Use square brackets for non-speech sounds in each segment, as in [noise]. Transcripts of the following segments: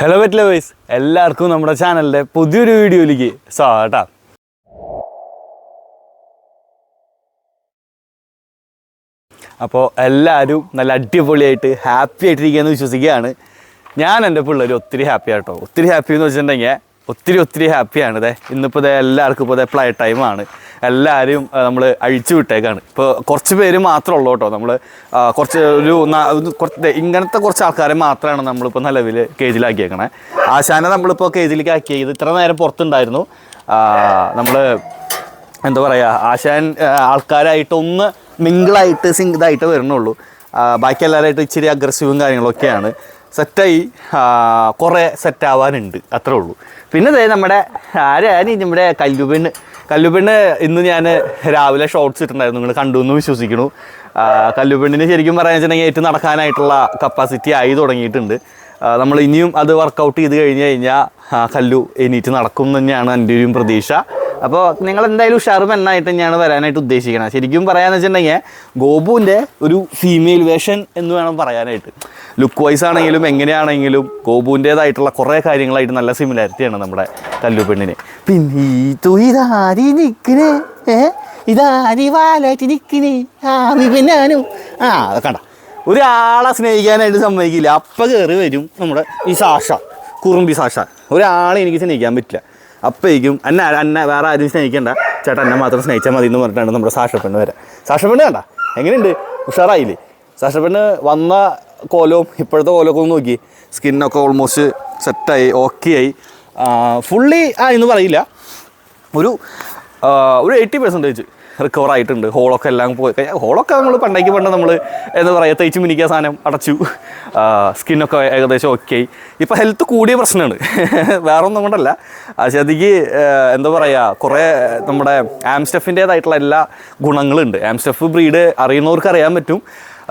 Hello wet lovers എല്ലാവർക്കും നമ്മുടെ ചാനലിന്റെ പുതിയൊരു വീഡിയോയിലേക്ക് സ്വാഗതം. അപ്പോൾ എല്ലാവരും നല്ല അടിപൊളിയായിട്ട് ഹാപ്പി ആയിട്ടിരിക്കുകയെന്ന് വിശ്വസിക്കുകയാണ്. ഞാൻ എന്റെ പിള്ളേർ ഒത്തിരി ഹാപ്പി ആട്ടോ ഒത്തിരി ഹാപ്പി എന്ന് വെച്ചിട്ടുണ്ടെങ്കിൽ ഒത്തിരി ഒത്തിരി ഹാപ്പിയാണ് ഇതേ ഇന്നിപ്പോൾ ഇതേ എല്ലാവർക്കും ഇപ്പോൾ ഇതേ പ്ലേ ടൈമാണ് എല്ലാവരും നമ്മൾ അഴിച്ചു വിട്ടേക്കാണ്. ഇപ്പോൾ കുറച്ച് പേര് മാത്രമേ ഉള്ളൂ കേട്ടോ. നമ്മൾ കുറച്ച് ഒരു കുറച്ച് ഇങ്ങനത്തെ കുറച്ച് ആൾക്കാരെ മാത്രമാണ് നമ്മളിപ്പോൾ നിലവിൽ കേജിലാക്കിയേക്കണേ. ആശാനെ നമ്മളിപ്പോൾ കേജിലേക്ക് ആക്കിയത് ഇത്ര നേരം പുറത്തുണ്ടായിരുന്നു. നമ്മൾ എന്താ പറയുക ആശാൻ ആൾക്കാരായിട്ടൊന്ന് മിങ്കിളായിട്ട് സിംഗ് ഇതായിട്ട് വരുന്നുള്ളൂ. ആ, ബാക്കി എല്ലാവരായിട്ട് ഇച്ചിരി അഗ്രസീവും കാര്യങ്ങളൊക്കെയാണ്. സെറ്റായി. കുറേ സെറ്റാവാനുണ്ട് അത്രേ ഉള്ളൂ. പിന്നെ നമ്മുടെ ആരാണ് നമ്മുടെ കല്ലുപെണ്ണ്. കല്ലുപെണ്ണ് ഇന്ന് ഞാൻ രാവിലെ ഷോർട്സ് ഇട്ടുണ്ടായിരുന്നു നിങ്ങൾ കണ്ടു എന്ന് വിശ്വസിക്കുന്നു. കല്ലുപെണ്ണിന് ശരിക്കും പറയാൻ വെച്ചിട്ടുണ്ടെങ്കിൽ ഏറ്റവും നടക്കാനായിട്ടുള്ള കപ്പാസിറ്റി ആയി തുടങ്ങിയിട്ടുണ്ട്. നമ്മൾ ഇനിയും അത് വർക്കൗട്ട് ചെയ്ത് കഴിഞ്ഞ് കഴിഞ്ഞാൽ കല്ലു എണീറ്റ് നടക്കും തന്നെയാണ് എന്റെ ഒരു പ്രതീക്ഷ. അപ്പോൾ നിങ്ങൾ എന്തായാലും ഉഷാർ പെണ്ണായിട്ട് തന്നെയാണ് വരാനായിട്ട് ഉദ്ദേശിക്കണം ശരിക്കും പറയാന്ന് വെച്ചിട്ടുണ്ടെങ്കിൽ ഗോപുവിന്റെ ഒരു ഫീമെയിൽ വേഷൻ എന്ന് വേണം പറയാനായിട്ട്. ലുക്ക് വൈസ് ആണെങ്കിലും എങ്ങനെയാണെങ്കിലും ഗോപുവിന്റേതായിട്ടുള്ള കുറേ കാര്യങ്ങളായിട്ട് നല്ല സിമിലാരിറ്റി ആണ് നമ്മുടെ കല്ലു പെണ്ണിന്. പിന്നെ ആ ആ ഒരാളെ സ്നേഹിക്കാനായിട്ട് സമ്മതിക്കില്ല. അപ്പം കയറി വരും നമ്മുടെ ഈ സാഷ കുറുമ്പി സാഷ. ഒരാളെ എനിക്ക് സ്നേഹിക്കാൻ പറ്റില്ല. അപ്പോഴേക്കും എന്നെ എന്നെ വേറെ ആരും സ്നേഹിക്കണ്ട. ചേട്ടാ എന്നെ മാത്രം സ്നേഹിച്ചാൽ മതി എന്ന് പറഞ്ഞിട്ടാണ് നമ്മുടെ സാഷ വരെ. സാഷപ്പെണ്ണ് സാഷ കണ്ട? എങ്ങനെയുണ്ട്? ഉഷാറായില്ലേ? സാഷപ്പെണ്ണ് വന്ന കോലവും ഇപ്പോഴത്തെ കോലമൊക്കെ ഒന്ന് നോക്കി. സ്കിന്നൊക്കെ ഓൾമോസ്റ്റ് സെറ്റായി ഓക്കെ ആയി. ഫുള്ളി ആ എന്ന് പറയില്ല. ഒരു ഒരു എയ്റ്റി പെർസെന്റേജ് റിക്കവർ ആയിട്ടുണ്ട്. ഹോളൊക്കെ എല്ലാം പോയി കഴിഞ്ഞാൽ ഹോളൊക്കെ നമ്മൾ പണ്ടേക്ക് പണ്ട് നമ്മൾ എന്താ പറയുക തേച്ച് മിനിക്കുക സാധനം അടച്ചു. സ്കിന്നൊക്കെ ഏകദേശം ഓക്കെ ഇപ്പോൾ ഹെൽത്ത് കൂടിയ പ്രശ്നമാണ്. [laughs] വേറെ ഒന്നും കൊണ്ടല്ല ശരിക്ക് എന്താ പറയുക കുറേ നമ്മുടെ ആംസ്റ്റഫിന്റേതായിട്ടുള്ള എല്ലാ ഗുണങ്ങളുണ്ട്. ആംസ്റ്റഫ് ബ്രീഡ് അറിയുന്നവർക്ക് അറിയാൻ പറ്റും.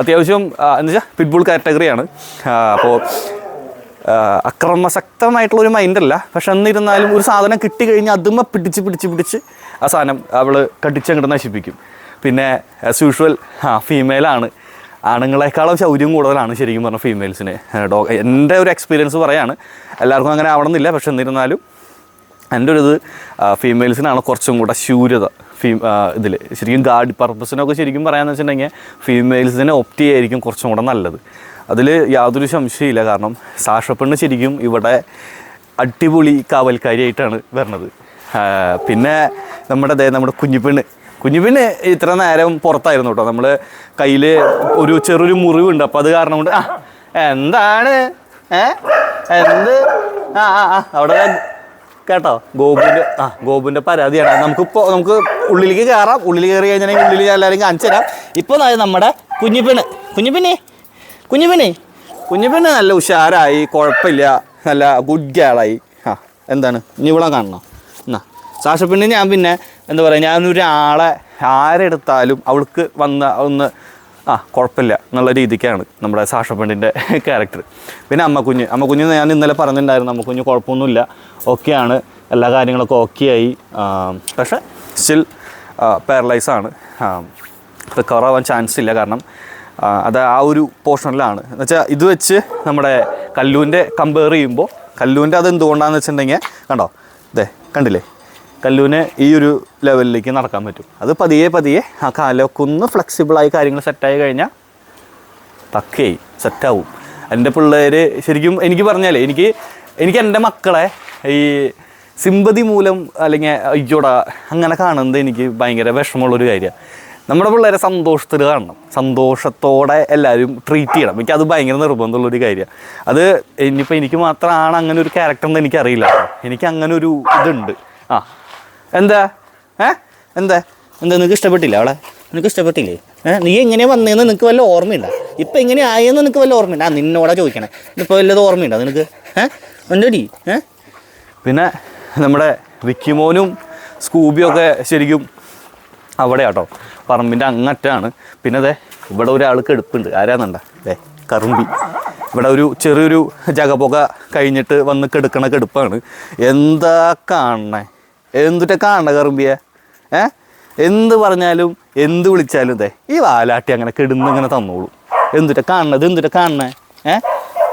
അത്യാവശ്യം എന്താ വെച്ചാൽ പിറ്റ്ബുൾ കാറ്റഗറിയാണ് അപ്പോൾ അക്രമശക്തമായിട്ടുള്ള ഒരു മൈൻഡല്ല. പക്ഷെ എന്നിരുന്നാലും ഒരു സാധനം കിട്ടി കഴിഞ്ഞാൽ അതുമ്മ പിടിച്ച് പിടിച്ച് പിടിച്ച് ആ സാധനം അവൾ കടിച്ചങ്ങോട്ട് നശിപ്പിക്കും. പിന്നെ ആസ് യൂഷ്വൽ ആ ഫീമെയിലാണ് ആണുങ്ങളെക്കാളും ശൗര്യം കൂടുതലാണ് ശരിക്കും പറഞ്ഞ ഫീമെയിൽസിന് ഡോ എന്റെ ഒരു എക്സ്പീരിയൻസ് പറയാണ്. എല്ലാവർക്കും അങ്ങനെ ആവണമെന്നില്ല. പക്ഷെ എന്നിരുന്നാലും എന്റെ ഒരു ഇത് ഫീമെയിൽസിനാണ് കുറച്ചും കൂടെ ശൂര്യത ഫീ ഇതിൽ ശരിക്കും ഗാർഡ് പർപ്പസിനൊക്കെ ശരിക്കും പറയാമെന്ന് വെച്ചിട്ടുണ്ടെങ്കിൽ ഫീമെയിൽസിനെ ഒപ്റ്റ് ചെയ്യായിരിക്കും കുറച്ചും കൂടെ നല്ലത്. അതിൽ യാതൊരു സംശയമില്ല കാരണം സാഷപ്പെണ്ണ് ശരിക്കും ഇവിടെ അടിപൊളി കാവൽക്കാരിയായിട്ടാണ് വരണത്. പിന്നെ നമ്മുടെ നമ്മുടെ കുഞ്ഞിപ്പെണ്ണ്. കുഞ്ഞിപ്പെണ്ണ് ഇത്ര നേരം പുറത്തായിരുന്നു കേട്ടോ. നമ്മൾ കയ്യിൽ ഒരു ചെറിയൊരു മുറിവുണ്ട്. അപ്പോൾ അത് കാരണം കൊണ്ട് ആ എന്താണ്? ഏ? എന്ത്? ആ ആ ആ അവിടെ കേട്ടോ. ഗോപുവിന്റെ ആ ഗോപുവിന്റെ പരാതിയാണ്. നമുക്കിപ്പോൾ നമുക്ക് ഉള്ളിലേക്ക് കയറാം. ഉള്ളിൽ കയറി കഴിഞ്ഞാൽ ഉള്ളിൽ എല്ലാവരും കാണിച്ചു തരാം ഇപ്പോൾ നമ്മുടെ കുഞ്ഞിപ്പെണ്ണ്. കുഞ്ഞിപ്പെണ്ണേ കുഞ്ഞിപ്പെണ്ണേ കുഞ്ഞുപിന്നെ നല്ല ഉഷാറായി കുഴപ്പമില്ല. നല്ല ഗുഡ് ഗേളായി ആ എന്താണ്? ഇനി ഇവിടെ കാണണം? എന്നാ സാഷപ്പെണ്ണ് ഞാൻ പിന്നെ എന്താ പറയുക ഞാനൊരാളെ ആരെടുത്താലും അവൾക്ക് വന്ന ഒന്ന് ആ കുഴപ്പമില്ല എന്നുള്ള രീതിക്കാണ് നമ്മുടെ സാഷപ്പെണ്ണിന്റെ ക്യാരക്ടർ പിന്നെ അമ്മ കുഞ്ഞ് അമ്മ കുഞ്ഞ് ഞാൻ ഇന്നലെ പറഞ്ഞിട്ടുണ്ടായിരുന്നു അമ്മ കുഞ്ഞ് കുഴപ്പമൊന്നുമില്ല. ഓക്കെയാണ് എല്ലാ കാര്യങ്ങളൊക്കെ ഓക്കെ ആയി. പക്ഷേ സ്റ്റിൽ പാരലൈസാണ് റിക്കവർ ആവാൻ ചാൻസ് ഇല്ല. കാരണം അത് ആ ഒരു പോർഷനിലാണ്. എന്ന് വെച്ചാൽ ഇത് വെച്ച് നമ്മുടെ കല്ലൂന്റെ കമ്പയർ ചെയ്യുമ്പോൾ കല്ലൂന്റെ അത് എന്തുകൊണ്ടാണെന്ന് വെച്ചിട്ടുണ്ടെങ്കിൽ കണ്ടോ? ഇതേ കണ്ടില്ലേ? കല്ലൂന് ഈ ഒരു ലെവലിലേക്ക് നടക്കാൻ പറ്റും. അത് പതിയെ പതിയെ ആ കാലമൊക്കെ ഒന്ന് ഫ്ലെക്സിബിളായി കാര്യങ്ങൾ സെറ്റായി കഴിഞ്ഞാൽ തക്കയായി സെറ്റാവും എന്റെ പിള്ളേർ ശരിക്കും എനിക്ക് പറഞ്ഞാലേ എനിക്ക് എനിക്ക് എന്റെ മക്കളെ ഈ സിമ്പതി മൂലം അല്ലെങ്കിൽ അയ്യോടാ അങ്ങനെ കാണുന്നത് എനിക്ക് ഭയങ്കര വിഷമമുള്ളൊരു കാര്യമാണ് നമ്മുടെ പിള്ളേരെ സന്തോഷത്തിൽ കാണണം. സന്തോഷത്തോടെ എല്ലാവരും ട്രീറ്റ് ചെയ്യണം. എനിക്ക് അത് ഭയങ്കര നിർബന്ധമുള്ളൊരു കാര്യമാണ്. അത് ഇനിയിപ്പോൾ എനിക്ക് മാത്രമാണ് അങ്ങനെ ഒരു ക്യാരക്ടർ എന്ന് എനിക്കറിയില്ല എനിക്ക് അങ്ങനെ ഒരു ഇതുണ്ട്. ആ. എന്താ? ഏ? എന്താ? എന്താ നിനക്ക് ഇഷ്ടപ്പെട്ടില്ല അവളെ? നിനക്ക് ഇഷ്ടപ്പെട്ടില്ലേ? ഏ? നീ എങ്ങനെ വന്നതെന്ന് നിനക്ക് വല്ല ഓർമ്മയില്ല ഇപ്പം എങ്ങനെ ആയെന്ന് നിനക്ക് വല്ല ഓർമ്മയില്ല ആ നിന്നോടാ ചോദിക്കണേ. ഇപ്പോൾ വല്ലതും ഓർമ്മയുണ്ടോ നിനക്ക്? ഏ? ഉണ്ടോടി ഏ? പിന്നെ നമ്മുടെ വിക്കിമോനും സ്കൂബിയൊക്കെ ശരിക്കും അവിടെ കേട്ടോ പറമ്പിന്റെ അങ്ങറ്റാണ്. പിന്നെ അതെ ഇവിടെ ഒരാൾ കെടുപ്പുണ്ട് ആരാന്നണ്ട? അതെ കറുമ്പി. ഇവിടെ ഒരു ചെറിയൊരു ജഗപുക കഴിഞ്ഞിട്ട് വന്ന് കെടുക്കണ കെടുപ്പാണ്. എന്താ കാണണേ? എന്തുറ്റ കാണണ കറുമ്പിയെ? ഏ? എന്ത് പറഞ്ഞാലും എന്ത് വിളിച്ചാലും ഇതേ ഈ വാലാട്ടി അങ്ങനെ കിടന്ന് ഇങ്ങനെ തന്നോളൂ. എന്തുറ്റ കാണണത് എന്തുറ്റ കാണണേ? ഏ?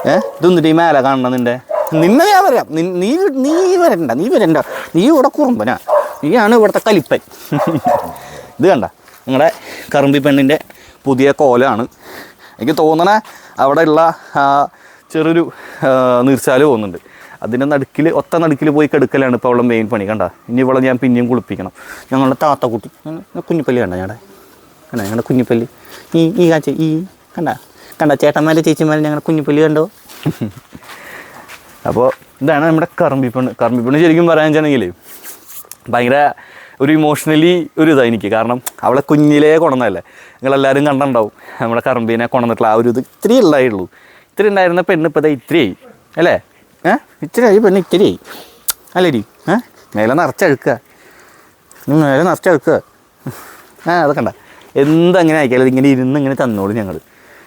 ഏ? ഇതെന്തുട്ട് ഈ മേലെ കാണണ നിന്നെ ഞാൻ വരാം. നീ നീ വരണ്ട നീ വരണ്ട. നീ ഇവിടെ കുറുമ്പനാ. നീയാണ് ഇവിടുത്തെ കലിപ്പൻ. [laughs] ഇത് കണ്ട നിങ്ങളുടെ കറുമ്പി പെണ്ണിന്റെ പുതിയ കോലാണ്. എനിക്ക് തോന്നണ അവിടെ ഉള്ള ചെറിയൊരു നീർച്ചാൽ പോകുന്നുണ്ട്. അതിന്റെ നടുക്കിൽ ഒത്ത നടുക്കിൽ പോയി കെടുക്കലാണ് ഇപ്പോൾ അവളുടെ മെയിൻ പണി. കണ്ട ഇനി ഇവളെ ഞാൻ പിന്നെയും കുളിപ്പിക്കണം. ഞങ്ങളുടെ താത്തക്കുട്ടി കുട്ടി കുഞ്ഞിപ്പല്ലി കണ്ട ഞങ്ങളുടെ കണ്ട ഞങ്ങളുടെ കുഞ്ഞിപ്പല്ലി. ഈ ഈ കാച്ച ഈ കണ്ട കണ്ട ചേട്ടന്മാരെ ചേച്ചിമാരെ ഞങ്ങളുടെ കുഞ്ഞിപ്പല്ലി കണ്ടോ? [laughs] അപ്പോൾ ഇതാണ് നമ്മുടെ കറമ്പിപ്പെണ്ണ് കറമ്പിപ്പെണ്ണ് ശരിക്കും പറയാൻ വെച്ചാണെങ്കിൽ ഭയങ്കര ഒരു ഇമോഷണലി ഒരു ഇതാണ് എനിക്ക്. കാരണം അവളെ കുഞ്ഞിലേ കൊണന്നല്ലേ നിങ്ങളെല്ലാവരും കണ്ടുണ്ടാവും നമ്മുടെ കറമ്പീനെ കൊണന്നിട്ടുള്ള ആ ഒരു ഇത് ഇത്രയും ഉണ്ടായുള്ളൂ ഇത്ര ഉണ്ടായിരുന്ന പെണ്ണ് ഇപ്പോൾ ഇത്രയായി. അല്ലേ? ഏ? ഇത്രയായി പെണ്ണ് ഇത്രയായി. അല്ലേടി? ഏ? മേലെ നിറച്ചഴുക്കുക. മേലെ നിറച്ചഴുക്കുക. ആ അതൊക്കെ കണ്ട. എന്തങ്ങനെ ആയിക്കാലും ഇങ്ങനെ ഇരുന്ന് ഇങ്ങനെ തന്നോളൂ ഞങ്ങൾ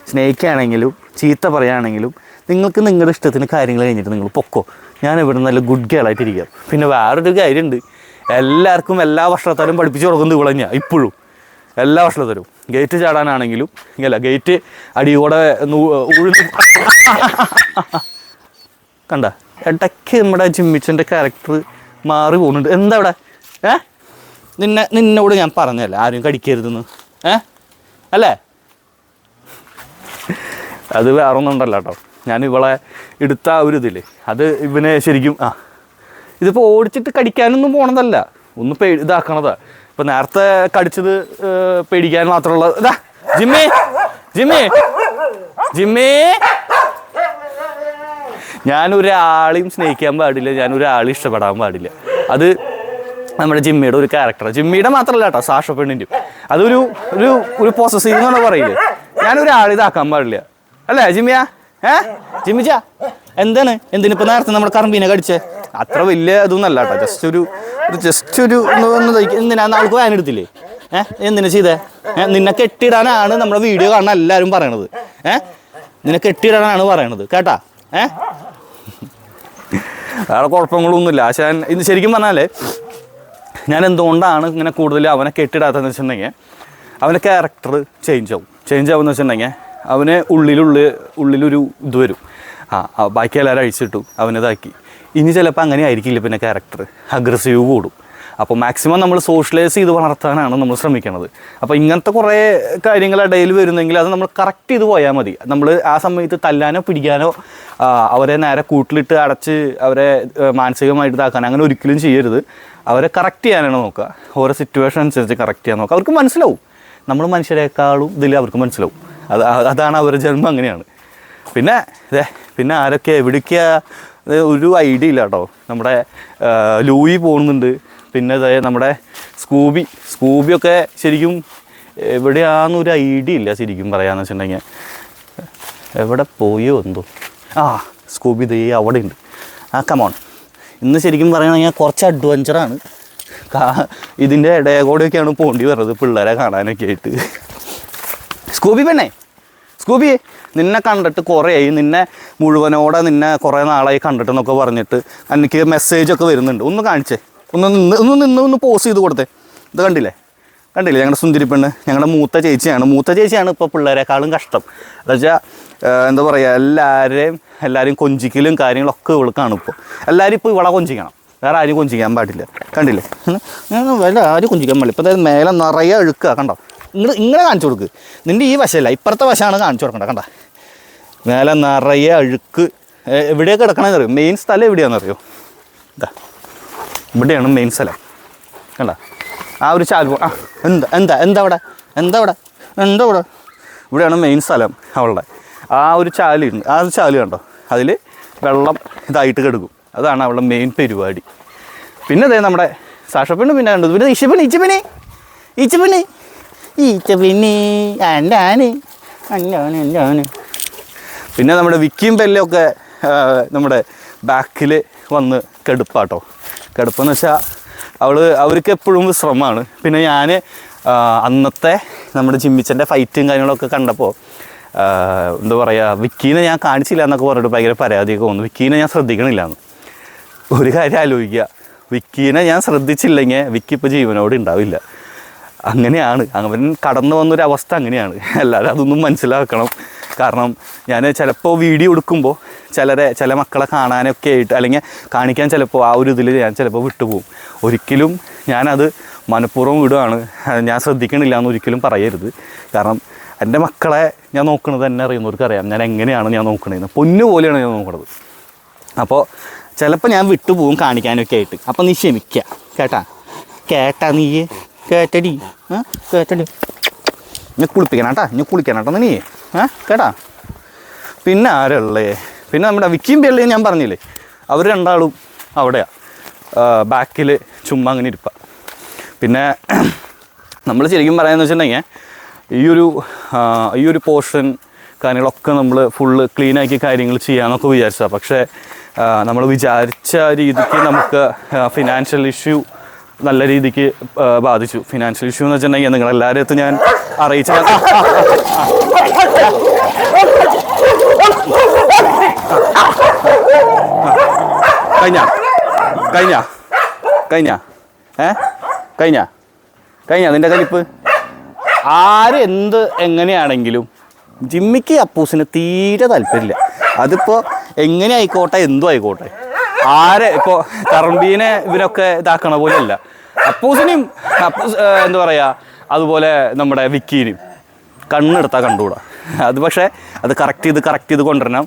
സ്നേഹിക്കുകയാണെങ്കിലും ചീത്ത പറയുകയാണെങ്കിലും നിങ്ങൾക്ക് നിങ്ങളുടെ ഇഷ്ടത്തിന് കാര്യങ്ങൾ കഴിഞ്ഞിട്ട് നിങ്ങൾ പൊക്കോ. ഞാൻ ഇവിടെ നല്ല ഗുഡ് ഗേൾ ഇരിക്കാം പിന്നെ വേറൊരു കാര്യമുണ്ട്. എല്ലാവർക്കും എല്ലാ വർഷത്താലും പഠിപ്പിച്ചു കൊടുക്കുന്നത് വിളഞ്ഞ ഇപ്പോഴും. എല്ലാ വർഷത്തരും ഗേറ്റ് ചാടാനാണെങ്കിലും ഇല്ല ഗേറ്റ് അടിയോടെ ഉഴുന്ന് കണ്ട ഇടയ്ക്ക് നമ്മുടെ ജിമ്മിച്ചന്റെ ക്യാരക്ടർ മാറി പോകുന്നുണ്ട്. എന്താ ഇവിടെ? ഏ? നിന്നെ നിന്നോട് ഞാൻ പറഞ്ഞല്ലേ ആരും കടിക്കരുതെന്ന്? ഏ? അല്ലേ? അത് വേറൊന്നും ഉണ്ടല്ലോ കേട്ടോ. ഞാൻ ഇവളെ എടുത്ത ഒരു ഇതില്ലേ അത് ഇവനെ ശരിക്കും ആ ഇതിപ്പോൾ ഓടിച്ചിട്ട് കടിക്കാനൊന്നും പോണതല്ല. ഒന്ന് പേ ഇതാക്കണതാ. ഇപ്പം നേരത്തെ കടിച്ചത് പേടിക്കാൻ മാത്രമുള്ള ഇതാ ജിമ്മേ ജിമ്മേ ജിമ്മേ. ഞാൻ ഒരാളെയും സ്നേഹിക്കാൻ പാടില്ല ഞാൻ ഒരാളെയും ഇഷ്ടപ്പെടാൻ പാടില്ല. അത് നമ്മുടെ ജിമ്മിയുടെ ഒരു ക്യാരക്ടറാണ് ജിമ്മിയുടെ മാത്രമല്ല കേട്ടോ സാഷ പെണ്ണിന്റെയും അതൊരു ഒരു ഒരു പോസസീവ് എന്നാണ് പറയില്ലേ? ഇതാക്കാൻ പാടില്ല. അല്ലേ ജിമ്മിയാ? ഏ? ജിമ്മിച്ചാ? എന്താണ്? എന്തിനിപ്പോൾ നേരത്തെ നമ്മുടെ കറമ്പീനെ കടിച്ചേ? അത്ര വലിയ ഇതൊന്നും അല്ല കേട്ടോ. ജസ്റ്റ് ഒരു ജസ്റ്റ് ഒരു. എന്തിനാ? ആൾക്ക് വാൻ എടുത്തില്ലേ? ഏഹ് എന്തിനാ ചെയ്തേ? ഏഹ് നിന്നെ കെട്ടിടാനാണ് നമ്മുടെ വീഡിയോ കാണാൻ എല്ലാവരും പറയണത്. ഏഹ് നിന്നെ കെട്ടിടാനാണ് പറയണത്. കേട്ടാ? ഏഹ് വേറെ കുഴപ്പങ്ങളൊന്നുമില്ല. പക്ഷേ ഞാൻ ഇത് ശരിക്കും പറഞ്ഞാൽ ഞാൻ എന്തുകൊണ്ടാണ് ഇങ്ങനെ കൂടുതൽ അവനെ കെട്ടിടാത്തതെന്ന് വെച്ചിട്ടുണ്ടെങ്കിൽ അവന്റെ ക്യാരക്ടർ ചേഞ്ച് ആവും. ചേഞ്ച് ആവുമെന്ന് വെച്ചിട്ടുണ്ടെങ്കിൽ അവന് ഉള്ളിലുള്ളിൽ ഉള്ളിലൊരു ഇത് വരും. ആ ബാക്കി എല്ലാവരും അഴിച്ചിട്ടു. അവനിതാക്കി. ഇനി ചിലപ്പോൾ അങ്ങനെ ആയിരിക്കില്ല പിന്നെ ക്യാരക്ടർ അഗ്രസീവ് കൂടും. അപ്പോൾ മാക്സിമം നമ്മൾ സോഷ്യലൈസ് ചെയ്ത് വളർത്താനാണ് നമ്മൾ ശ്രമിക്കുന്നത് അപ്പോൾ ഇങ്ങനത്തെ കുറേ കാര്യങ്ങൾ ഇടയിൽ വരുന്നെങ്കിൽ അത് നമ്മൾ കറക്റ്റ് ചെയ്ത് പോയാൽ മതി. നമ്മൾ ആ സമയത്ത് തല്ലാനോ പിടിക്കാനോ അവരെ നേരെ കൂട്ടിലിട്ട് അടച്ച് അവരെ മാനസികമായിട്ട് ഇതാക്കാൻ അങ്ങനെ ഒരിക്കലും ചെയ്യരുത്. അവരെ കറക്റ്റ് ചെയ്യാനാണ് നോക്കുക. ഓരോ സിറ്റുവേഷൻ അനുസരിച്ച് കറക്റ്റ് ചെയ്യാൻ നോക്കുക. അവർക്ക് മനസ്സിലാവും. നമ്മൾ മനുഷ്യരെക്കാളും ഇതിൽ അവർക്ക് മനസ്സിലാവും. അത് അതാണ് അവരുടെ ജന്മം അങ്ങനെയാണ്. പിന്നെ ഇതേ പിന്നെ ആരൊക്കെ എവിടേക്കാ? ഒരു ഐഡിയ ഇല്ല കേട്ടോ. നമ്മുടെ ലൂയി പോകുന്നുണ്ട്. പിന്നെ അതായത് നമ്മുടെ സ്കൂബി. സ്കൂബിയൊക്കെ ശരിക്കും എവിടെയാണെന്നൊരു ഐഡിയ ഇല്ല ശരിക്കും പറയാമെന്ന് വെച്ചിട്ടുണ്ടെങ്കിൽ. എവിടെ പോയോ എന്തോ. ആ സ്കൂബി ദേ അവിടെ ഉണ്ട്. ആ കമോൺ ഇന്ന് ശരിക്കും പറയുകയാണെങ്കിൽ കുറച്ച് അഡ്വഞ്ചറാണ് കാ ഇതിന്റെ ഇടയിൽ കൂടെയൊക്കെയാണ് പോണ്ടി വരുന്നത് പിള്ളേരെ കാണാനൊക്കെ ആയിട്ട്. സ്കൂബി പെണ്ണേ? സ്കൂബി? നിന്നെ കണ്ടിട്ട് കുറേ ആയി നിന്നെ മുഴുവനോടെ നിന്നെ കുറേ നാളായി കണ്ടിട്ടെന്നൊക്കെ പറഞ്ഞിട്ട് എനിക്ക് മെസ്സേജൊക്കെ വരുന്നുണ്ട്. ഒന്ന് കാണിച്ചേ. ഒന്ന് നിന്ന് ഒന്ന് നിന്ന് ഒന്ന് പോസ് ചെയ്ത് കൊടുത്തേ. ഇത് കണ്ടില്ലേ? കണ്ടില്ലേ? ഞങ്ങളുടെ സുന്ദരി പെണ്ണ് ഞങ്ങളുടെ മൂത്ത ചേച്ചിയാണ്. മൂത്ത ചേച്ചിയാണ് ഇപ്പോൾ പിള്ളേരെക്കാളും കഷ്ടം. എന്താ വെച്ചാൽ എന്താ പറയുക എല്ലാവരെയും എല്ലാവരും കൊഞ്ചിക്കലും കാര്യങ്ങളൊക്കെ ഇവൾക്കാണ് ഇപ്പോൾ എല്ലാവരും ഇപ്പോൾ ഇവളെ കൊഞ്ചിക്കണം. വേറെ ആരും കൊഞ്ചിക്കാൻ പാടില്ല. കണ്ടില്ലേ? വേണ്ട ആരും കൊഞ്ചിക്കാൻ പാടില്ല. ഇപ്പോൾ അതായത് മേലെ നിറയെ അഴുക്കുക കണ്ടോ? ഇങ്ങനെ ഇങ്ങനെ കാണിച്ചു കൊടുക്ക്. നിന്റെ ഈ വശമല്ല ഇപ്പുറത്തെ വശമാണ് കാണിച്ചു കൊടുക്കണ്ട കണ്ട? മേലെ നിറയെ അഴുക്ക്. എവിടെയൊക്കെ കിടക്കണമെന്ന് അറിയോ മെയിൻ സ്ഥലം എവിടെയാണെന്ന് എവിടെയാണെന്നറിയോ ഇതാ. ഇവിടെയാണ് മെയിൻ സ്ഥലം. കണ്ട? ആ ഒരു ചാൽ പോ- ആ എന്താ എന്താ എന്താ അവിടെ? എന്താ അവിടെ? എന്താ അവിടെ? ഇവിടെയാണ് മെയിൻ സ്ഥലം അവളുടെ. ആ ഒരു ചാലുണ്ട് ആ ഒരു ചാലി കണ്ടോ? അതിൽ വെള്ളം ഇതായിട്ട് കിടക്കും. അതാണ് അവളുടെ മെയിൻ പരിപാടി. പിന്നെ അതേ നമ്മുടെ സാഷപ്പെണ്ണ് പിന്നെ കണ്ടത് പിന്നെ ഈച്ചപ്പെണ്ണി ഈച്ചപ്പെണ്ണി ഈച്ചപ്പെണ്ണി ഈച്ചപ്പെണ്ണി പിന്നെ ആന് എന്റെ ആന് പിന്നെ നമ്മുടെ വിക്കിയും പെല്ലൊക്കെ നമ്മുടെ ബാക്കിൽ വന്ന് കെടുപ്പാട്ടോ. കെടുപ്പെന്ന് വെച്ചാൽ അവൾ അവർക്ക് എപ്പോഴും വിശ്രമമാണ് പിന്നെ ഞാൻ അന്നത്തെ നമ്മുടെ ജിമ്മിച്ചന്റെ ഫൈറ്റും കാര്യങ്ങളൊക്കെ കണ്ടപ്പോൾ എന്താ പറയുക വിക്കീനെ ഞാൻ കാണിച്ചില്ല എന്നൊക്കെ പറഞ്ഞിട്ട് ഭയങ്കര പരാതിയൊക്കെ വന്നു. വിക്കീനെ ഞാൻ ശ്രദ്ധിക്കണില്ല എന്ന് ഒരു കാര്യം ആലോചിക്കുക. വിക്കീനെ ഞാൻ ശ്രദ്ധിച്ചില്ലെങ്കിൽ വിക്കി ഇപ്പോൾ ജീവനോട് ഉണ്ടാവില്ല. അങ്ങനെയാണ്. അവൻ കടന്നു വന്നൊരു അവസ്ഥ അങ്ങനെയാണ്. എല്ലാവരും അതൊന്നും മനസ്സിലാക്കണം. കാരണം ഞാൻ ചിലപ്പോൾ വീഡിയോ എടുക്കുമ്പോൾ ചിലരെ ചില മക്കളെ കാണാനൊക്കെ ആയിട്ട് അല്ലെങ്കിൽ കാണിക്കാൻ ചിലപ്പോൾ ആ ഒരു ഇതിൽ ഞാൻ ചിലപ്പോൾ വിട്ടുപോകും. ഒരിക്കലും ഞാനത് മനഃപൂർവം വിടുകയാണ് ഞാൻ ശ്രദ്ധിക്കണില്ല എന്ന് ഒരിക്കലും പറയരുത്. കാരണം എന്റെ മക്കളെ ഞാൻ നോക്കുന്നത് തന്നെ അറിയുന്നവർക്ക് അറിയാം. ഞാൻ എങ്ങനെയാണ് ഞാൻ നോക്കണതെന്ന് പൊന്നു പോലെയാണ് ഞാൻ നോക്കുന്നത് അപ്പോൾ ചിലപ്പോൾ ഞാൻ വിട്ടുപോകും കാണിക്കാനൊക്കെ ആയിട്ട്. അപ്പോൾ നീ ക്ഷമിക്കുക കേട്ടാ? കേട്ടാ നീ? കേട്ടടി കേട്ടടി ഇനി കുളിപ്പിക്കണം കേട്ടാ. ഇനി കുളിക്കണം കേട്ടോ നീ. ഏ? കേട്ടാ പിന്നെ ആരുള്ളേ? പിന്നെ നമ്മുടെ വിക്കിയും പെള്ളിയും ഞാൻ പറഞ്ഞില്ലേ? അവർ രണ്ടാളും അവിടെയാണ് ബാക്കിൽ ചുമ്മാ അങ്ങനെ ഇരിപ്പ. പിന്നെ നമ്മൾ ശരിക്കും പറയാമെന്ന് വെച്ചിട്ടുണ്ടെങ്കിൽ ഈ ഒരു ഈ ഒരു പോർഷൻ കാര്യങ്ങളൊക്കെ നമ്മൾ ഫുള്ള് ക്ലീനാക്കി കാര്യങ്ങൾ ചെയ്യാമെന്നൊക്കെ വിചാരിച്ചതാണ് പക്ഷേ നമ്മൾ വിചാരിച്ച രീതിക്ക് നമുക്ക് ഫിനാൻഷ്യൽ ഇഷ്യൂ നല്ല രീതിക്ക് ബാധിച്ചു. ഫിനാൻഷ്യൽ ഇഷ്യൂ എന്ന് വെച്ചിട്ടുണ്ടെങ്കിൽ നിങ്ങളെല്ലാവരും അടുത്ത് ഞാൻ അറിയിച്ച. കഴിഞ്ഞ? കഴിഞ്ഞ? കഴിഞ്ഞ? ഏ? കഴിഞ്ഞ? കഴിഞ്ഞ? നിന്റെ കലിപ്പ് ആര് എന്ത് എങ്ങനെയാണെങ്കിലും ജിമ്മിക്ക് അപ്പൂസിന് തീരെ താല്പര്യമില്ല. അതിപ്പോൾ എങ്ങനെ ആയിക്കോട്ടെ എന്തും ആയിക്കോട്ടെ. ആരെ ഇപ്പോൾ തറമ്പീനെ ഇവരൊക്കെ ഇതാക്കണ പോലെയല്ല. അപ്പൂസിനെയും അപ്പൂസ് എന്താ പറയാ അതുപോലെ നമ്മുടെ വിക്കീനെയും കണ്ണെടുത്താൽ കണ്ടുകൂടാ. അത് പക്ഷേ അത് കറക്റ്റ് ചെയ്ത് കറക്റ്റ് ചെയ്ത് കൊണ്ടുവരണം.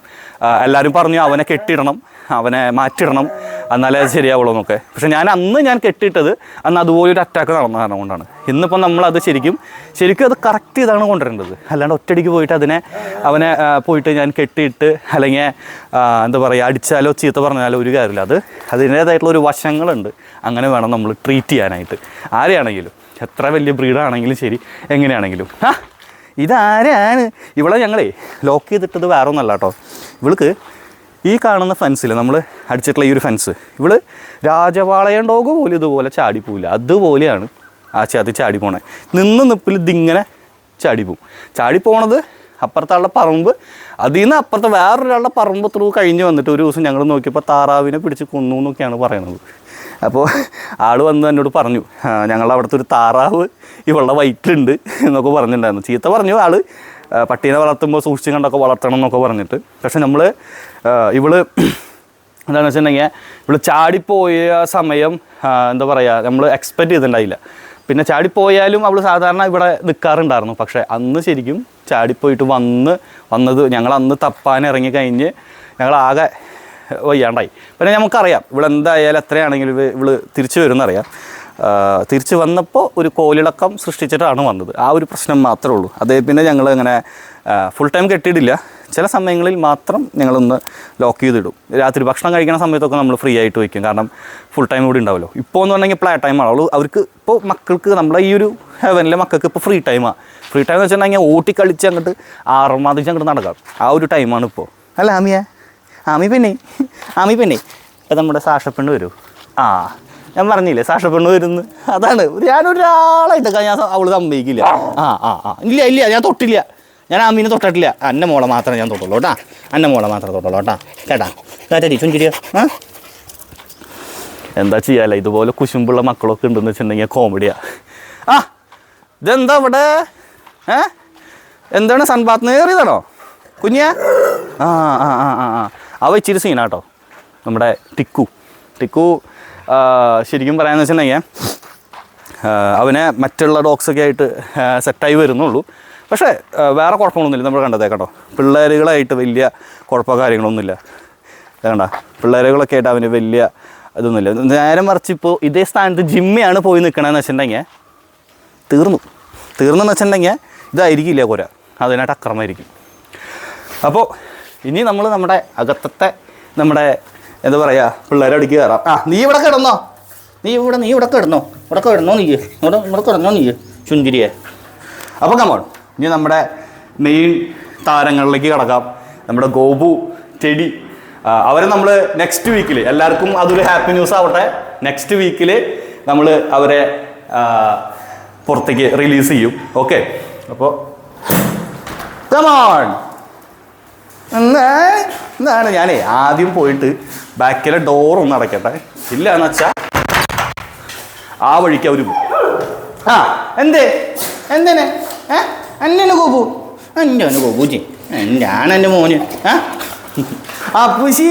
എല്ലാവരും പറഞ്ഞു അവനെ കെട്ടിയിടണം. അവനെ മാറ്റിടണം എന്നാലേ ശരിയാവുള്ളൂ എന്നൊക്കെ. പക്ഷെ ഞാൻ അന്ന് ഞാൻ കെട്ടിയിട്ടത് അന്ന് അതുപോലെ ഒരു അറ്റാക്ക് നടന്ന കാരണം കൊണ്ടാണ്. ഇന്നിപ്പോൾ നമ്മളത് ശരിക്കും ശരിക്കും അത് കറക്റ്റ് ചെയ്താണ് കൊണ്ടുവരേണ്ടത്. അല്ലാണ്ട് ഒറ്റയടിക്ക് പോയിട്ട് അതിനെ അവനെ പോയിട്ട് ഞാൻ കെട്ടിയിട്ട് അല്ലെങ്കിൽ എന്താ പറയുക അടിച്ചാലോ ചീത്ത പറഞ്ഞാലോ ഒരു കാര്യമില്ല. അത് അതിന്റേതായിട്ടുള്ള ഒരു വശങ്ങളുണ്ട്. അങ്ങനെ വേണം നമ്മൾ ട്രീറ്റ് ചെയ്യാനായിട്ട്. ആരെയാണെങ്കിലും എത്ര വലിയ ബ്രീഡാണെങ്കിലും ശരി എങ്ങനെയാണെങ്കിലും. ഇതാരാണ്? ഇവളെ ഞങ്ങളേ ലോക്ക് ചെയ്തിട്ടത് വേറെ ഒന്നല്ല കേട്ടോ. ഇവൾക്ക് ഈ കാണുന്ന ഫെൻസിൽ നമ്മൾ അടിച്ചിട്ടുള്ള ഈ ഒരു ഫെൻസ് ഇവൾ രാജവാളയം ഡോഗ് പോലും ഇതുപോലെ ചാടിപ്പോവില്ല അതുപോലെയാണ് ആ ചാതി ചാടി പോണേ. നിന്ന് നിപ്പിൽ ഇതിങ്ങനെ ചാടിപ്പോവും ചാടിപ്പോണത് അപ്പുറത്തുള്ള പറമ്പ് അതിൽ നിന്ന് അപ്പുറത്തെ വേറൊരാളുടെ പറമ്പ് ത്രൂ കഴിഞ്ഞ് വന്നിട്ട് ഒരു ദിവസം ഞങ്ങൾ നോക്കിയപ്പോൾ താറാവിനെ പിടിച്ച് കൊന്നു എന്നൊക്കെയാണ് പറയുന്നത് അപ്പോൾ ആൾ വന്ന് എന്നോട് പറഞ്ഞു "ആ, ഞങ്ങളുടെ അവിടുത്തെ ഒരു താറാവ് ഇവളുടെ വയറ്റിലുണ്ട് എന്നൊക്കെ പറഞ്ഞിട്ടുണ്ടായിരുന്നു. ചീത്ത പറഞ്ഞു ആൾ പട്ടീനെ വളർത്തുമ്പോൾ സൂക്ഷിച്ച് കണ്ടൊക്കെ വളർത്തണം എന്നൊക്കെ പറഞ്ഞിട്ട്. പക്ഷെ നമ്മൾ ഇവൾ [clears throat] എന്താണെന്ന് വെച്ചിട്ടുണ്ടെങ്കിൽ ഇവൾ ചാടിപ്പോയ സമയം എന്താ പറയുക നമ്മൾ എക്സ്പെക്റ്റ് ചെയ്തിട്ടുണ്ടായില്ല. പിന്നെ ചാടിപ്പോയാലും അവൾ സാധാരണ ഇവിടെ നിൽക്കാറുണ്ടായിരുന്നു പക്ഷേ അന്ന് ശരിക്കും ചാടിപ്പോയിട്ട് വന്ന് വന്നത് ഞങ്ങൾ അന്ന് തപ്പാൻ ഇറങ്ങി കഴിഞ്ഞ് ഞങ്ങളാകെ വയ്യാണ്ടായി. പിന്നെ നമുക്കറിയാം ഇവിടെ എന്തായാലും എത്രയാണെങ്കിലും ഇവ- ഇവൾ തിരിച്ചു വരുമെന്നറിയാം. തിരിച്ചു വന്നപ്പോൾ ഒരു കോലിളക്കം സൃഷ്ടിച്ചിട്ടാണ് വന്നത്. ആ ഒരു പ്രശ്നം മാത്രമേ ഉള്ളൂ. അതേ പിന്നെ ഞങ്ങൾ അങ്ങനെ ഫുൾ ടൈം കെട്ടിയിട്ടില്ല. ചില സമയങ്ങളിൽ മാത്രം ഞങ്ങളൊന്ന് ലോക്ക് ചെയ്തിടും. രാത്രി ഭക്ഷണം കഴിക്കുന്ന സമയത്തൊക്കെ നമ്മൾ ഫ്രീ ആയിട്ട് വയ്ക്കും. കാരണം ഫുൾ ടൈം ഇവിടെ ഉണ്ടാവുമല്ലോ ഇപ്പോൾ എന്ന് പറഞ്ഞെങ്കിൽ പ്ലേ ടൈമാണ് അവൾ അവർക്ക് ഇപ്പോൾ മക്കൾക്ക് നമ്മുടെ ഈ ഒരു ഹെവനിലെ മക്കൾക്ക് ഇപ്പോൾ ഫ്രീ ടൈമാണ് ഫ്രീ ടൈം എന്ന് വെച്ചിട്ടുണ്ടെങ്കിൽ ഓട്ടിക്കളിച്ച് അങ്ങോട്ട് ആറുമാതിച്ച് അങ്ങോട്ട് നടക്കാം. ആ ഒരു ടൈമാണ് ഇപ്പോൾ അല്ല ആമിയ. ആമി പിന്നെ ആമി പിന്നെ നമ്മുടെ സാഷപ്പെണ്ണ് വരൂ. ആ ഞാൻ പറഞ്ഞില്ലേ സാഷപ്പെണ്ണ് വരുന്നു. അതാണ്. ഞാനൊരാളായിട്ടൊക്കെ ഞാൻ അവൾ സമ്മതിക്കില്ല. ആ. ആ ആ ഇല്ല ഇല്ല ഞാൻ തൊട്ടില്ല. ഞാൻ ആമീനെ തൊട്ടിട്ടില്ല. അന്ന മോളെ മാത്രമേ ഞാൻ തൊട്ടുള്ളൂ കേട്ടാ. അന്ന മോളെ മാത്രമേ തൊട്ടുള്ളൂ കേട്ടാ. കേട്ടാ. കേട്ടടി ചുഞ്ചിരിയോ ആ? എന്താ ചെയ്യാല്ല ഇതുപോലെ കുശുമ്പുള്ള മക്കളൊക്കെ ഉണ്ടെന്ന് വെച്ചിട്ടുണ്ടെങ്കിൽ കോമഡിയാ ആ. ഇതെന്താ ഇവിടെ ഏ? എന്താണ് സൺബാത്ത് നേറിയതാണോ കുഞ്ഞ? ആ ആ ആ ആ ആ. അവ ഇച്ചിരി സീനാട്ടോ നമ്മുടെ ടിക്കു. ടിക്കു ശരിക്കും പറയാമെന്ന് വെച്ചിട്ടുണ്ടെങ്കിൽ അവനെ മറ്റുള്ള ഡോഗ്സൊക്കെ ആയിട്ട് സെറ്റായി വരുന്നുള്ളൂ. പക്ഷേ വേറെ കുഴപ്പങ്ങളൊന്നുമില്ല. നമ്മൾ കണ്ടതേ കേട്ടോ. പിള്ളേരുകളായിട്ട് വലിയ കുഴപ്പമോ കാര്യങ്ങളൊന്നുമില്ല കണ്ട? പിള്ളേരുകളൊക്കെ ആയിട്ട് അവന് വലിയ ഇതൊന്നുമില്ല. നേരെ മറിച്ച് ഇപ്പോൾ ഇതേ സ്ഥാനത്ത് ജിമ്മിയാണ് പോയി നിൽക്കണമെന്ന് വെച്ചിട്ടുണ്ടെങ്കിൽ തീർന്നു. തീർന്നെന്ന് വെച്ചിട്ടുണ്ടെങ്കിൽ ഇതായിരിക്കില്ല കുര അതിനായിട്ട് അക്രമമായിരിക്കും. അപ്പോൾ ഇനി നമ്മൾ നമ്മുടെ അകത്തത്തെ നമ്മുടെ എന്താ പറയാ പിള്ളേരെ അടിക്ക് കയറാം. ആ നീ ഇവിടെ കിടന്നോ. നീ ഇവിടെ നീ ഇവിടെ കിടന്നോ. ഇവിടെ കിടന്നോ നീ ഇവിടെ ഇവിടെ കിടന്നോ നീ ചുന്തിരിയെ അപ്പോൾ കമോൺ ഇനി നമ്മുടെ മെയിൻ താരങ്ങളിലേക്ക് കിടക്കാം. നമ്മുടെ ഗോപു ചെടി അവരെ നമ്മൾ നെക്സ്റ്റ് വീക്കിൽ എല്ലാവർക്കും അതൊരു ഹാപ്പി ന്യൂസ് ആവട്ടെ. നെക്സ്റ്റ് വീക്കിൽ നമ്മൾ അവരെ പുറത്തേക്ക് റിലീസ് ചെയ്യും. ഓക്കെ അപ്പോൾ കമോൺ എന്താണ് ഞാനേ ആദ്യം പോയിട്ട് ബാക്കിലെ ഡോർ ഒന്ന് അടയ്ക്കട്ടെ. ഇല്ല എന്ന് വെച്ചാ ആ വഴിക്ക് അവർ പോകും ആ എന്തേ? എന്തേനെ? ഏ? അന്നെ ഗോപു. ഒന്ന് ഗോപുജി. ഞാൻ എന്റെ മോന്? ആ അപ്പുച്ചി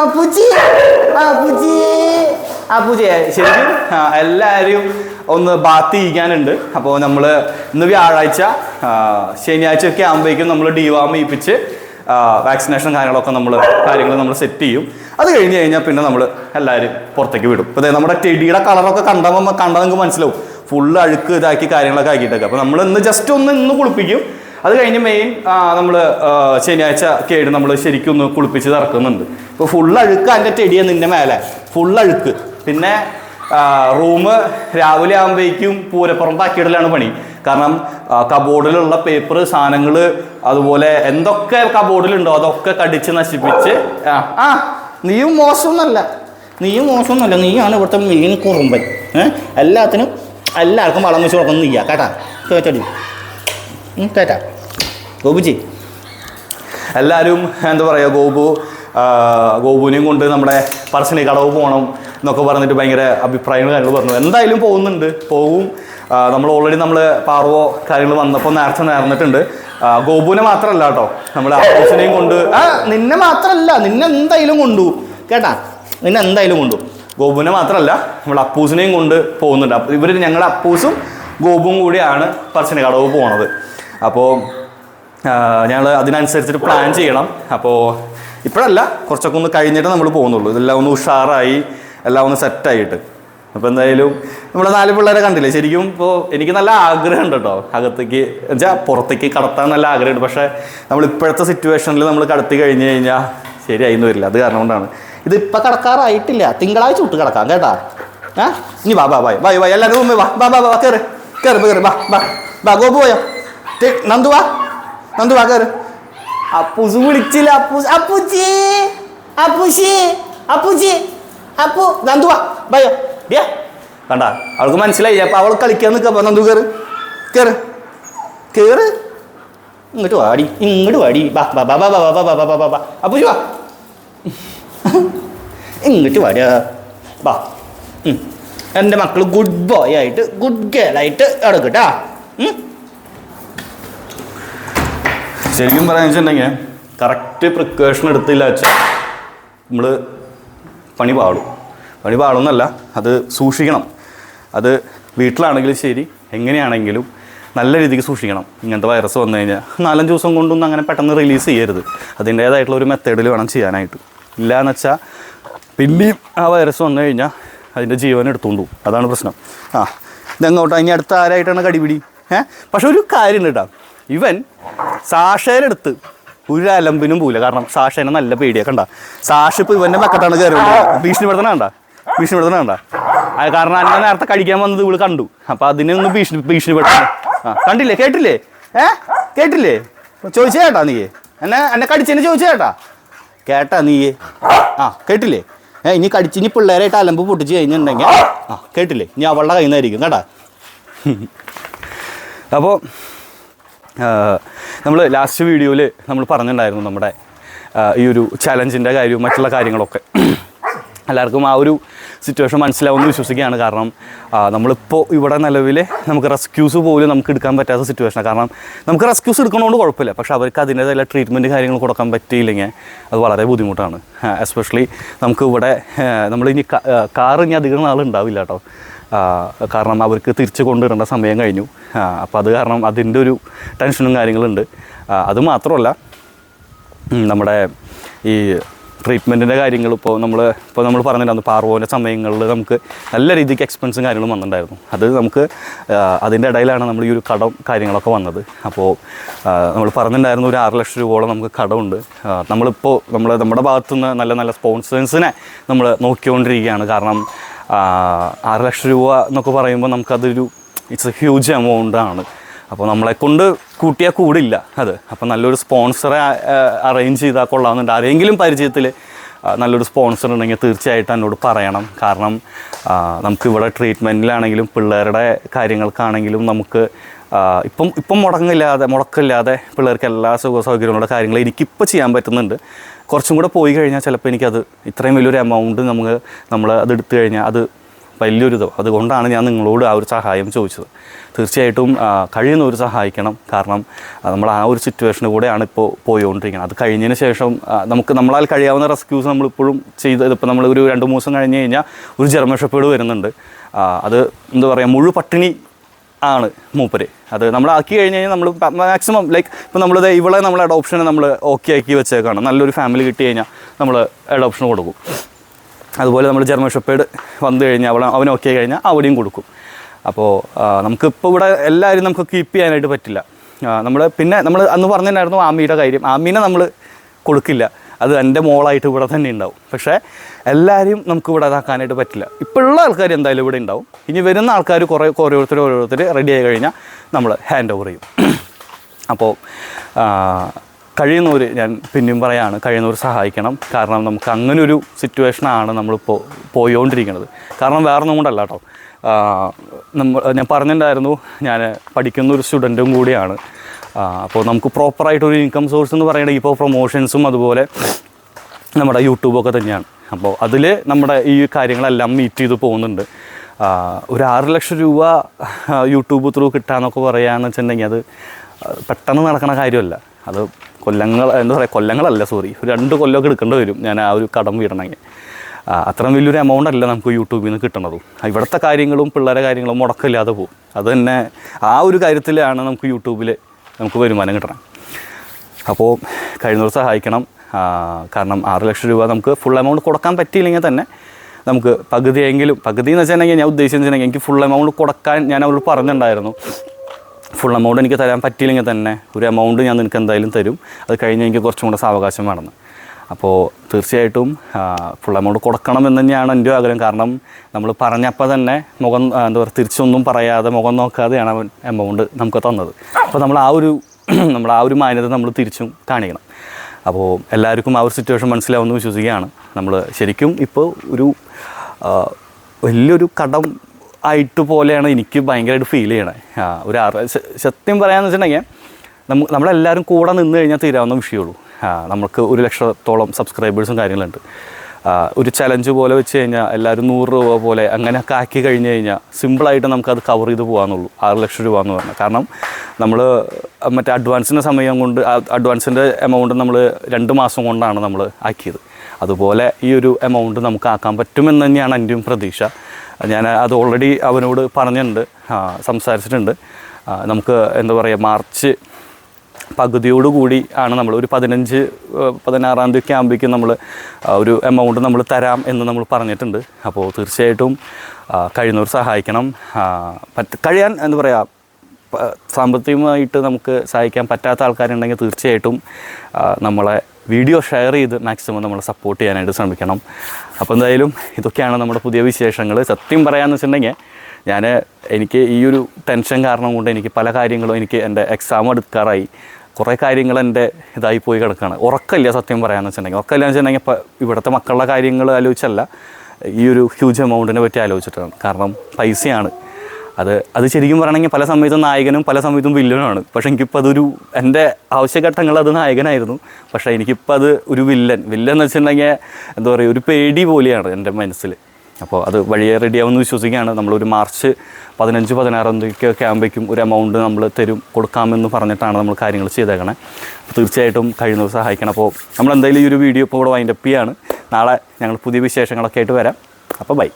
അപ്പുച്ചി അപ്പുച്ചി അപ്പൂജി ശരിക്കും എല്ലാവരും ഒന്ന് ബാത്ത് ഇരിക്കാനുണ്ട്. അപ്പോൾ നമ്മൾ ഇന്ന് വ്യാഴാഴ്ച ശനിയാഴ്ച ഒക്കെ ആകുമ്പോഴേക്കും നമ്മൾ ഡിവാമ ചെയ്യിപ്പിച്ച് വാക്സിനേഷൻ കാര്യങ്ങളൊക്കെ നമ്മൾ കാര്യങ്ങൾ നമ്മൾ സെറ്റ് ചെയ്യും. അത് കഴിഞ്ഞ് കഴിഞ്ഞാൽ പിന്നെ നമ്മൾ എല്ലാവരും പുറത്തേക്ക് വിടും. ഇപ്പോൾ നമ്മുടെ ചെടിയുടെ കളറൊക്കെ കണ്ടാൽ നിങ്ങൾക്ക് മനസ്സിലാവും. ഫുൾ അഴുക്ക് ഇതാക്കി കാര്യങ്ങളൊക്കെ ആക്കിയിട്ടൊക്കെ. അപ്പോൾ നമ്മൾ ഇന്ന് ജസ്റ്റ് ഒന്ന് ഇന്ന് കുളിപ്പിക്കും. അത് കഴിഞ്ഞ് മെയിൻ നമ്മൾ ശനിയാഴ്ച കേട് നമ്മൾ ശരിക്കും ഒന്ന് കുളിപ്പിച്ച് ഇറക്കുന്നുണ്ട് ഇപ്പോൾ ഫുൾ അഴുക്ക് അതിന്റെ ചെടിയാണ് നിന്റെ മേലെ. ഫുൾ അഴുക്ക്. പിന്നെ റൂം രാവിലെ ആകുമ്പോഴേക്കും പൂരപ്പുറമ്പാക്കിയിടലാണ് പണി. കാരണം കബോർഡിലുള്ള പേപ്പർ സാധനങ്ങൾ അതുപോലെ എന്തൊക്കെ കബോർഡിലുണ്ടോ അതൊക്കെ കടിച്ച് നശിപ്പിച്ച് ആ നീയും മോശമൊന്നുമല്ല. നീയും മോശമൊന്നുമല്ല. നീയാണ് ഇവിടുത്തെ മെയിൻ കുറുമ്പൻ. എല്ലാത്തിനും എല്ലാവർക്കും വളം വെച്ച് കൊടുക്കുന്ന നീയാ കേട്ടാ? കേട്ടടി. കേട്ടാ. ഗോപുജി. എല്ലാവരും എന്താ പറയുക ഗോപു ഗോപുവിനെയും കൊണ്ട് നമ്മുടെ പറശ്ശിനി കടവ് പോകണം എന്നൊക്കെ പറഞ്ഞിട്ട് ഭയങ്കര അഭിപ്രായങ്ങൾ കാര്യങ്ങൾ പറഞ്ഞു. എന്തായാലും പോകുന്നുണ്ട്. പോകും നമ്മൾ ഓൾറെഡി നമ്മൾ പാർവോ കാര്യങ്ങൾ വന്നപ്പോൾ നേർച്ച നേർന്നിട്ടുണ്ട്. ഗോപുവിനെ മാത്രമല്ല കേട്ടോ. നമ്മൾ അപ്പോസിനെയും കൊണ്ട് ആ നിന്നെ മാത്രമല്ല. നിന്നെ എന്തായാലും കൊണ്ടു. കേട്ടാ? നിന്നെ എന്തായാലും കൊണ്ടു. ഗോപുവിനെ മാത്രമല്ല നമ്മൾ അപ്പൂസിനെയും കൊണ്ട് പോകുന്നുണ്ട്. ഇവർ ഞങ്ങളുടെ അപ്പൂസും ഗോപുവും കൂടിയാണ് പറശ്ശിനി കടവ് പോണത് അപ്പോൾ ഞങ്ങൾ അതിനനുസരിച്ചിട്ട് പ്ലാൻ ചെയ്യണം. അപ്പോൾ ഇപ്പോഴല്ല. കുറച്ചൊക്കെ ഒന്ന് കഴിഞ്ഞിട്ട് നമ്മൾ പോകുന്നുള്ളൂ. ഇതെല്ലാം ഒന്ന് ഉഷാറായി. എല്ലാം ഒന്ന് സെറ്റായിട്ട് അപ്പോൾ എന്തായാലും നമ്മുടെ നാല് പിള്ളേരെ കണ്ടില്ലേ? ശരിക്കും ഇപ്പോൾ എനിക്ക് നല്ല ആഗ്രഹമുണ്ട് കേട്ടോ അകത്തേക്ക് വെച്ചാൽ പുറത്തേക്ക് കടത്താൻ നല്ല ആഗ്രഹമുണ്ട്. പക്ഷേ നമ്മൾ ഇപ്പോഴത്തെ സിറ്റുവേഷനിൽ നമ്മൾ കടത്തി കഴിഞ്ഞ് കഴിഞ്ഞാൽ ശരിയായിന്ന് വരില്ല. അത് കാരണം കൊണ്ടാണ്. ഇത് ഇപ്പൊ കടക്കാറായിട്ടില്ല. തിങ്കളാഴ്ച വിട്ട് കിടക്കാം കേട്ടാ. ആ ഇനി വാ ബാ ബായ് ബായ് ബായ് എല്ലാവരും ഉമ്മ വാ. ബാ ബാ ബാ കയറ് കയറ് കയറ് ബാ ബാ ബാ ഗോപു പോയോ? നന്ദു വാ. നന്ദു വാ കയറ് അപ്പൂസ് വിളിച്ചില്ല. അപ്പൂസ് അപ്പൂച്ചി. അപ്പൂച്ചി. അപ്പൂച്ചി. അപ്പു നന്ദുവാ ഭയോ ഡിയാ കണ്ട? അവൾക്ക് മനസ്സിലായി അപ്പൊ അവൾ കളിക്കാൻ നിൽക്കാം നന്ദു കയറ് കയറ് കയറ് ഇങ്ങോട്ട് വാടി ഇങ്ങോട്ട് വാടി. ബാ ബാ ബാ ബാ ബാ ബാ ബാ ബാ ബാ ബാ ബാ അപ്പൂച്ചി വാ. ഇങ്ങോട്ട് വാടിയാ. ബാ. എന്റെ മക്കൾ ഗുഡ് ബോയ് ആയിട്ട് ഗുഡ് ഗേൾ ആയിട്ട് എടുക്കട്ടാ ശരിക്കും പറയാന്ന് വെച്ചിട്ടുണ്ടെങ്കിൽ കറക്റ്റ് പ്രിക്കോഷൻ എടുത്തില്ല വെച്ചാൽ നമ്മൾ പണി പാടും. പണി പാടുന്നല്ല അത് സൂക്ഷിക്കണം. അത് വീട്ടിലാണെങ്കിലും ശരി എങ്ങനെയാണെങ്കിലും നല്ല രീതിക്ക് സൂക്ഷിക്കണം. ഇങ്ങനത്തെ വൈറസ് വന്നു കഴിഞ്ഞാൽ നാലഞ്ച് ദിവസം കൊണ്ടൊന്നും അങ്ങനെ പെട്ടെന്ന് റിലീസ് ചെയ്യരുത്. അതിന്റേതായിട്ടുള്ള ഒരു മെത്തേഡിൽ വേണം ചെയ്യാനായിട്ട്. ഇല്ലയെന്ന് വെച്ചാൽ പിന്നെയും ആ വൈറസ് വന്നു കഴിഞ്ഞാൽ അതിന്റെ ജീവൻ എടുത്തുകൊണ്ടു അതാണ് പ്രശ്നം. ആ ഇതെങ്ങോട്ടാ? ഇനി അടുത്ത ആരായിട്ടാണ് കടിപിടി? ഏഹ് പക്ഷെ ഒരു കാര്യം കേട്ടോ ഇവൻ സാഷേരെടുത്ത് ഒരു അലമ്പിനും പോയില്ല കാരണം സാഷേനെ നല്ല പേടിയൊക്കെ ഉണ്ടാ സാഷ ഇപ്പൊ ഇവന്റെ മക്കത്താണ് കയറി ഭീഷണിപ്പെടുത്തണ കണ്ട? ഭീഷണിപ്പെടുത്തണ കണ്ട അത് കാരണം അന്നെ നേരത്തെ കഴിക്കാൻ വന്നത് ഇവൾ കണ്ടു. അപ്പൊ അതിനെ ഒന്ന് ഭീഷണി ഭീഷണിപ്പെടുത്തണം. ആ കണ്ടില്ലേ? കേട്ടില്ലേ? ഏ? കേട്ടില്ലേ? ചോദിച്ചേ കേട്ടാ നീ. എന്നെ എന്നെ കടിച്ചെന്നെ ചോദിച്ചേ കേട്ടാ. കേട്ടാ നീ. ആ കേട്ടില്ലേ? ഏ ഇനി കടിച്ച് ഇനി പിള്ളേരായിട്ട് അലമ്പ് പൊട്ടിച്ച് കഴിഞ്ഞിട്ടുണ്ടെങ്കിൽ ആ കേട്ടില്ലേ? ഇനി അവളുടെ കയ്യിൽ നിന്നായിരിക്കും കേട്ടാ? അപ്പോൾ നമ്മൾ ലാസ്റ്റ് വീഡിയോയിൽ നമ്മൾ പറഞ്ഞിട്ടുണ്ടായിരുന്നു നമ്മുടെ ഈ ഒരു ചലഞ്ചിന്റെ കാര്യവും മറ്റുള്ള കാര്യങ്ങളൊക്കെ. എല്ലാവർക്കും ആ ഒരു സിറ്റുവേഷൻ മനസ്സിലാവുമെന്ന് വിശ്വസിക്കുകയാണ്. കാരണം നമ്മളിപ്പോൾ ഇവിടെ നിലവിൽ നമുക്ക് റെസ്ക്യൂസ് പോലും നമുക്ക് എടുക്കാൻ പറ്റാത്ത സിറ്റുവേഷനാണ് കാരണം നമുക്ക് റെസ്ക്യൂസ് എടുക്കണോണ്ട് കുഴപ്പമില്ല. പക്ഷേ അവർക്ക് അതിന്റേതായ ട്രീറ്റ്മെന്റ് കാര്യങ്ങൾ കൊടുക്കാൻ പറ്റിയില്ലെങ്കിൽ അത് വളരെ ബുദ്ധിമുട്ടാണ്. എസ്പെഷ്യലി നമുക്ക് ഇവിടെ നമ്മൾ ഇനി കാർ ഇനി അധികം നാൾ ഉണ്ടാവില്ല കേട്ടോ. കാരണം അവർക്ക് തിരിച്ച് കൊണ്ടുവരേണ്ട സമയം കഴിഞ്ഞു. അപ്പോൾ അത് കാരണം അതിന്റെ ഒരു ടെൻഷനും കാര്യങ്ങളുണ്ട് അത് മാത്രമല്ല നമ്മുടെ ഈ ട്രീറ്റ്മെന്റിന്റെ കാര്യങ്ങൾ ഇപ്പോൾ നമ്മൾ ഇപ്പോൾ നമ്മൾ പറഞ്ഞിട്ടുണ്ടായിരുന്നു പാർവോന്റെ സമയങ്ങളിൽ നമുക്ക് നല്ല രീതിക്ക് എക്സ്പെൻസും കാര്യങ്ങളും വന്നിട്ടുണ്ടായിരുന്നു. അത് നമുക്ക് അതിന്റെ ഇടയിലാണ് നമ്മൾ ഈ ഒരു കടം കാര്യങ്ങളൊക്കെ വന്നത്. അപ്പോൾ നമ്മൾ പറഞ്ഞിട്ടുണ്ടായിരുന്നു ഒരു ആറ് ലക്ഷം രൂപയോളം നമുക്ക് കടമുണ്ട്. നമ്മളിപ്പോൾ നമ്മൾ നമ്മുടെ ഭാഗത്തുനിന്ന് നല്ല നല്ല സ്പോൺസേഴ്സിനെ നമ്മൾ നോക്കിക്കൊണ്ടിരിക്കുകയാണ്. കാരണം ആറ് ലക്ഷം രൂപ എന്നൊക്കെ പറയുമ്പോൾ നമുക്കതൊരു ഇറ്റ്സ് എ ഹ്യൂജ് എമൗണ്ട് ആണ്. അപ്പോൾ നമ്മളെ കൊണ്ട് കൂട്ടിയാൽ കൂടില്ല അത്. അപ്പോൾ നല്ലൊരു സ്പോൺസറെ അറേഞ്ച് ചെയ്താൽ കൊള്ളാമെന്നുണ്ട്. ആരെങ്കിലും പരിചയത്തിൽ നല്ലൊരു സ്പോൺസർ ഉണ്ടെങ്കിൽ തീർച്ചയായിട്ടും എന്നോട് പറയണം. കാരണം നമുക്ക് ഇവിടെ ട്രീറ്റ്മെന്റിലാണെങ്കിലും പിള്ളേരുടെ കാര്യങ്ങൾക്കാണെങ്കിലും നമുക്ക് ഇപ്പം ഇപ്പം മുടങ്ങില്ലാതെ മുടക്കില്ലാതെ പിള്ളേർക്ക് എല്ലാ സുഖ സൗകര്യങ്ങളുടെ കാര്യങ്ങൾ എനിക്കിപ്പോൾ ചെയ്യാൻ പറ്റുന്നുണ്ട്. കുറച്ചും കൂടെ പോയി കഴിഞ്ഞാൽ ചിലപ്പോൾ എനിക്കത് ഇത്രയും വലിയൊരു എമൗണ്ട് നമുക്ക് നമ്മൾ അത് എടുത്തു കഴിഞ്ഞാൽ അത് വലിയൊരു ഇത്. അതുകൊണ്ടാണ് ഞാൻ നിങ്ങളോട് ആ ഒരു സഹായം ചോദിച്ചത്. തീർച്ചയായിട്ടും കഴിയുന്ന കഴിയുന്നവർ സഹായിക്കണം. കാരണം നമ്മൾ ആ ഒരു സിറ്റുവേഷനിൽ കൂടെയാണ് ഇപ്പോൾ പോയിക്കൊണ്ടിരിക്കുന്നത് അത് കഴിഞ്ഞതിന് ശേഷം നമുക്ക് നമ്മളാൽ കഴിയാവുന്ന റെസ്ക്യൂസ് നമ്മളിപ്പോഴും ചെയ്ത് ഇതിപ്പോൾ നമ്മൾ ഒരു രണ്ട് മൂന്ന് ദിവസം കഴിഞ്ഞ് കഴിഞ്ഞാൽ ഒരു ജർമ്മൻ ഷെപ്പേഡ് വരുന്നുണ്ട്. അത് എന്താ പറയുക മുഴു പട്ടിണി ആണ് മൂപ്പര്. അത് നമ്മൾ ആക്കി കഴിഞ്ഞ് കഴിഞ്ഞാൽ നമ്മൾ മാക്സിമം ലൈക്ക് ഇപ്പോൾ നമ്മൾ ഇവളെ നമ്മൾ അഡോപ്ഷനെ നമ്മൾ ഓക്കെ ആക്കി വെച്ചേക്കാണ്. നല്ലൊരു ഫാമിലി കിട്ടി കഴിഞ്ഞാൽ നമ്മൾ അഡോപ്ഷൻ കൊടുക്കും. അതുപോലെ നമ്മൾ ജർമ്മൻ ഷെപ്പേഡ് വന്നു കഴിഞ്ഞാൽ അവൾ അവൻ ഓക്കെ കഴിഞ്ഞാൽ അവിടെയും കൊടുക്കും. അപ്പോൾ നമുക്കിപ്പോൾ ഇവിടെ എല്ലാവരും നമുക്ക് കീപ്പ് ചെയ്യാനായിട്ട് പറ്റില്ല. നമ്മൾ പിന്നെ നമ്മൾ അന്ന് പറഞ്ഞിട്ടുണ്ടായിരുന്നു ആമിയുടെ കാര്യം. ആമീനെ നമ്മൾ കൊടുക്കില്ല. അത് എന്റെ മോളായിട്ട് ഇവിടെ തന്നെ ഉണ്ടാവും. പക്ഷേ എല്ലാവരെയും നമുക്ക് ഇവിടെ ഇതാക്കാനായിട്ട് പറ്റില്ല. ഇപ്പോഴുള്ള ആൾക്കാർ എന്തായാലും ഇവിടെ ഉണ്ടാവും. ഇനി വരുന്ന ആൾക്കാർ കുറേ ഓരോരുത്തർ ഓരോരുത്തർ റെഡി ആയി കഴിഞ്ഞാൽ നമ്മൾ ഹാൻഡ് ഓവർ ചെയ്യും. [clears throat] അപ്പോൾ കഴിയുന്നവർ ഞാൻ പിന്നെയും പറയാണ് കഴിയുന്നവർ സഹായിക്കണം. കാരണം നമുക്ക് അങ്ങനെ ഒരു സിറ്റുവേഷനാണ് നമ്മളിപ്പോൾ പോയിക്കൊണ്ടിരിക്കുന്നത് കാരണം വേറെ ഒന്നും കൊണ്ടല്ല കേട്ടോ നമ്മൾ ഞാൻ പറഞ്ഞിട്ടുണ്ടായിരുന്നു ഞാൻ പഠിക്കുന്ന ഒരു സ്റ്റുഡന്റും കൂടിയാണ്. അപ്പോൾ നമുക്ക് പ്രോപ്പറായിട്ടൊരു ഇൻകം സോഴ്സ് എന്ന് പറയുന്നത് ഇപ്പോൾ പ്രൊമോഷൻസും അതുപോലെ നമ്മുടെ യൂട്യൂബൊക്കെ തന്നെയാണ്. അപ്പോൾ അതിൽ നമ്മുടെ ഈ കാര്യങ്ങളെല്ലാം മീറ്റ് ചെയ്ത് പോകുന്നുണ്ട്. ഒരു ആറ് ലക്ഷം രൂപ യൂട്യൂബ് ത്രൂ കിട്ടാന്നൊക്കെ പറയുകയെന്ന് വെച്ചിട്ടുണ്ടെങ്കിൽ അത് പെട്ടെന്ന് നടക്കുന്ന കാര്യമല്ല. അത് കൊല്ലങ്ങൾ എന്താ പറയുക കൊല്ലങ്ങളല്ല സോറി ഒരു രണ്ട് കൊല്ലമൊക്കെ എടുക്കേണ്ടി വരും. ഞാൻ ആ ഒരു കടം വീടണമെങ്കിൽ. അത്രയും വലിയൊരു എമൗണ്ട് അല്ല നമുക്ക് യൂട്യൂബിൽ നിന്ന് കിട്ടണതും. ഇവിടുത്തെ കാര്യങ്ങളും പിള്ളേരെ കാര്യങ്ങളും മുടക്കമില്ലാതെ പോകും. അത് തന്നെ ആ ഒരു കാര്യത്തിലാണ് നമുക്ക് യൂട്യൂബിൽ നമുക്ക് വരുമാനം കിട്ടണം. അപ്പോൾ കഴിയുന്നവർ സഹായിക്കണം. കാരണം ആറ് ലക്ഷം രൂപ നമുക്ക് ഫുൾ എമൗണ്ട് കൊടുക്കാൻ പറ്റിയില്ലെങ്കിൽ തന്നെ നമുക്ക് പകുതിയെങ്കിലും പകുതി എന്ന് വെച്ചിട്ടുണ്ടെങ്കിൽ ഞാൻ ഉദ്ദേശിച്ചിട്ടുണ്ടെങ്കിൽ എനിക്ക് ഫുൾ എമൗണ്ട് കൊടുക്കാൻ ഞാൻ അവരോട് പറഞ്ഞിട്ടുണ്ടായിരുന്നു. ഫുൾ എമൗണ്ട് എനിക്ക് തരാൻ പറ്റിയില്ലെങ്കിൽ തന്നെ ഒരു എമൗണ്ട് ഞാൻ നിനക്ക് എന്തായാലും തരും. അത് കഴിഞ്ഞ് എനിക്ക് കുറച്ചും കൂടെ സാവകാശം വേണമെന്ന് അപ്പോൾ തീർച്ചയായിട്ടും ഫുൾ എമൗണ്ട് കൊടുക്കണം എന്ന് തന്നെയാണ് എന്റെ ആഗ്രഹം. കാരണം നമ്മൾ പറഞ്ഞപ്പോൾ തന്നെ മുഖം എന്താ പറയുക തിരിച്ചൊന്നും പറയാതെ മുഖം നോക്കാതെയാണ് അവൻ എമൗണ്ട് നമുക്ക് തന്നത്. അപ്പോൾ നമ്മൾ ആ ഒരു [clears throat] നമ്മൾ ആ ഒരു മാന്യത നമ്മൾ തിരിച്ചും കാണിക്കണം. അപ്പോൾ എല്ലാവർക്കും ആ ഒരു സിറ്റുവേഷൻ മനസ്സിലാവുമെന്ന് വിശ്വസിക്കുകയാണ്. നമ്മൾ ശരിക്കും ഇപ്പോൾ ഒരു വലിയൊരു കടം ആയിട്ട് പോലെയാണ് എനിക്ക് ഭയങ്കരമായിട്ട് ഫീൽ ചെയ്യണേ. ആ, ഒരു അറ സത്യം പറയാന്ന് വെച്ചിട്ടുണ്ടെങ്കിൽ നമ്മ നമ്മളെല്ലാവരും കൂടെ നിന്ന് കഴിഞ്ഞാൽ തീരാവുന്ന വിഷയമുള്ളൂ. ആ, നമുക്ക് ഒരു ലക്ഷത്തോളം സബ്സ്ക്രൈബേഴ്സും കാര്യങ്ങളുണ്ട്. ഒരു ചലഞ്ച് പോലെ വെച്ച് കഴിഞ്ഞാൽ എല്ലാവരും നൂറ് രൂപ പോലെ അങ്ങനെയൊക്കെ ആക്കി കഴിഞ്ഞ് കഴിഞ്ഞാൽ സിമ്പിളായിട്ട് നമുക്കത് കവർ ചെയ്ത് പോകാമെന്നുള്ളൂ ആറ് ലക്ഷം രൂപ എന്ന് പറഞ്ഞാൽ. കാരണം നമ്മൾ മറ്റേ അഡ്വാൻസിന്റെ സമയം കൊണ്ട് അഡ്വാൻസിന്റെ എമൗണ്ട് നമ്മൾ രണ്ട് മാസം കൊണ്ടാണ് നമ്മൾ ആക്കിയത്. അതുപോലെ ഈ ഒരു എമൗണ്ട് നമുക്ക് ആക്കാൻ പറ്റുമെന്ന് തന്നെയാണ് എന്റെയും പ്രതീക്ഷ. ഞാൻ അത് ഓൾറെഡി അവനോട് പറഞ്ഞിട്ടുണ്ട്. സംസാരിച്ചിട്ടുണ്ട്. നമുക്ക് എന്താ പറയുക മാർച്ച് പകുതിയോടുകൂടി ആണ് നമ്മൾ ഒരു പതിനഞ്ച് പതിനാറാം തീയതി ആകുമ്പോഴേക്കും നമ്മൾ ഒരു എമൗണ്ട് നമ്മൾ തരാം എന്ന് നമ്മൾ പറഞ്ഞിട്ടുണ്ട്. അപ്പോൾ തീർച്ചയായിട്ടും കഴിയുന്നവർ സഹായിക്കണം. പറ്റ കഴിയാൻ എന്താ പറയുക സാമ്പത്തികമായിട്ട് നമുക്ക് സഹായിക്കാൻ പറ്റാത്ത ആൾക്കാരുണ്ടെങ്കിൽ തീർച്ചയായിട്ടും നമ്മളെ വീഡിയോ ഷെയർ ചെയ്ത് മാക്സിമം നമ്മൾ സപ്പോർട്ട് ചെയ്യാനായിട്ട് ശ്രമിക്കണം. അപ്പോൾ എന്തായാലും ഇതൊക്കെയാണ് നമ്മുടെ പുതിയ വിശേഷങ്ങൾ സത്യം പറയാമെന്ന് വെച്ചിട്ടുണ്ടെങ്കിൽ ഞാൻ എനിക്ക് ഈ ഒരു ടെൻഷൻ കാരണം കൊണ്ട് എനിക്ക് പല കാര്യങ്ങളും എനിക്ക് എന്റെ എക്സാം എടുക്കാറായി. കുറേ കാര്യങ്ങൾ എന്റെ ഇതായി പോയി കിടക്കുകയാണ് ഉറക്കമില്ല സത്യം പറയാമെന്ന് വെച്ചിട്ടുണ്ടെങ്കിൽ. ഉറക്കമില്ല എന്ന് വെച്ചിട്ടുണ്ടെങ്കിൽ ഇവിടുത്തെ മക്കളുടെ കാര്യങ്ങൾ ആലോചിച്ചല്ല. ഈ ഒരു ഹ്യൂജ് എമൗണ്ടിനെ പറ്റി ആലോചിച്ചിട്ടാണ്. കാരണം പൈസയാണ്. അത് അത് ശരിക്കും പറയണമെങ്കിൽ പല സമയത്തും നായകനും പല സമയത്തും വില്ലനുമാണ്. പക്ഷേ എനിക്കിപ്പോൾ അതൊരു എന്റെ ആവശ്യഘട്ടങ്ങൾ അത് നായകനായിരുന്നു. പക്ഷേ എനിക്കിപ്പോൾ അത് ഒരു വില്ലൻ. വില്ലൻ എന്ന് വെച്ചിട്ടുണ്ടെങ്കിൽ എന്താ പറയുക ഒരു പേടി പോലെയാണ് എന്റെ മനസ്സിൽ. അപ്പോൾ അത് വഴിയെ റെഡിയാവുമെന്ന് വിശ്വസിക്കുകയാണ്. നമ്മളൊരു മാർച്ച് പതിനഞ്ച് പതിനാറാം തീയതിക്കൊക്കെ ആകുമ്പോഴേക്കും ഒരു എമൗണ്ട് നമ്മൾ തരും കൊടുക്കാമെന്ന് പറഞ്ഞിട്ടാണ് നമ്മൾ കാര്യങ്ങൾ ചെയ്തേക്കണേ. തീർച്ചയായിട്ടും കഴിയുന്നവർ സഹായിക്കണം. അപ്പോൾ നമ്മൾ എന്തായാലും ഈ ഒരു വീഡിയോ ഇപ്പോൾ ഇവിടെ വൈൻഡപ്പ് ചെയ്യാണ്. നാളെ ഞങ്ങൾ പുതിയ വിശേഷങ്ങളൊക്കെ ആയിട്ട് വരാം. അപ്പോൾ ബൈ